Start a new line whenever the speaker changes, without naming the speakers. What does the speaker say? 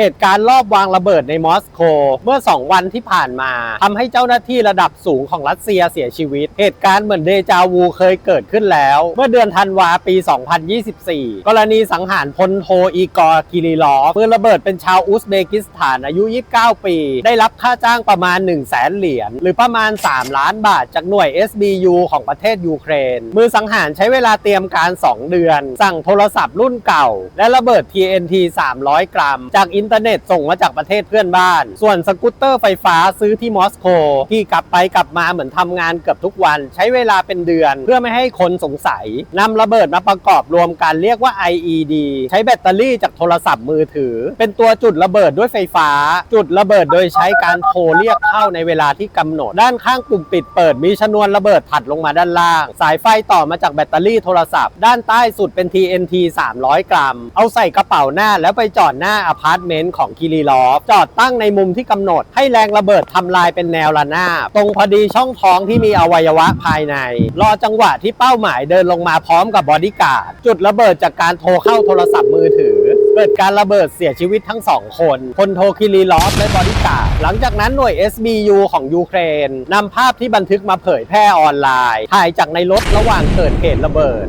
เหตุการณ์รอบวางระเบิดในมอสโกเมื่อ 2 วันที่ผ่านมาทำให้เจ้าหน้าที่ระดับสูงของรัสเซียเสียชีวิต เหตุการณ์เหมือนเดจาวูเคยเกิดขึ้นแล้ว เมื่อเดือนธันวาปี 2024 กรณีสังหารพลโทอีกอร์กิริลอฟปืนระเบิดเป็นชาวอุซเบกิสถานอายุ 29 ปี ได้รับค่าจ้างประมาณ 1 0 0 0 0แสนเหรียญหรือประมาณ 3 ล้านบาทจากหน่วย SBU ของประเทศยูเครน มือสังหารใช้เวลาเตรียมการ 2 เดือน สั่งโทรศัพท์รุ่นเก่า และระเบิด TNT 300 กรัม จากอินเทอร์เน็ตส่งมาจากประเทศเพื่อนบ้าน ส่วนสกูตเตอร์ไฟฟ้าซื้อที่มอสโกที่กลับไปกลับมาเหมือนทำงานเกือบทุกวัน ใช้เวลาเป็นเดือน เพื่อไม่ให้คนสงสัยนำระเบิดมาประกอบรวมกันเรียกว่า IED ใช้แบตเตอรี่จากโทรศัพท์มือถือ เป็นตัวจุดระเบิดด้วยไฟฟ้า จุดระเบิดโดยใช้การโทรเรียกเข้าในเวลาที่กำหนด ด้านข้างปุ่มปิดเปิดมีชนวนระเบิดถัดลงมาด้านล่าง สายไฟต่อมาจากแบตเตอรี่โทรศัพท์ ด้านใต้สุดเป็น TNT 300 กรัม เอาใส่กระเป๋าหน้าแล้วไปจอดหน้าอพาร์ตเมนต์ของคิริลอฟจอดตั้งในมุมที่กำหนด ให้แรงระเบิดทำลายเป็นแนวระนาบตรงพอดีช่องท้องที่มีอวัยวะภายใน รอจังหวะที่เป้าหมายเดินลงมาพร้อมกับบอดี้การ์ดจุดระเบิดจากการโทรเข้าโทรศัพท์มือถือ เกิดการระเบิดเสียชีวิตทั้งสองคนพลโทคิริลอฟและบอดี้การ์ดหลังจากนั้นหน่วย SBU ของยูเครนนำภาพที่บันทึกมาเผยแพร่ออนไลน์ถ่ายจากในรถระหว่างเกิดเหตุระเบิด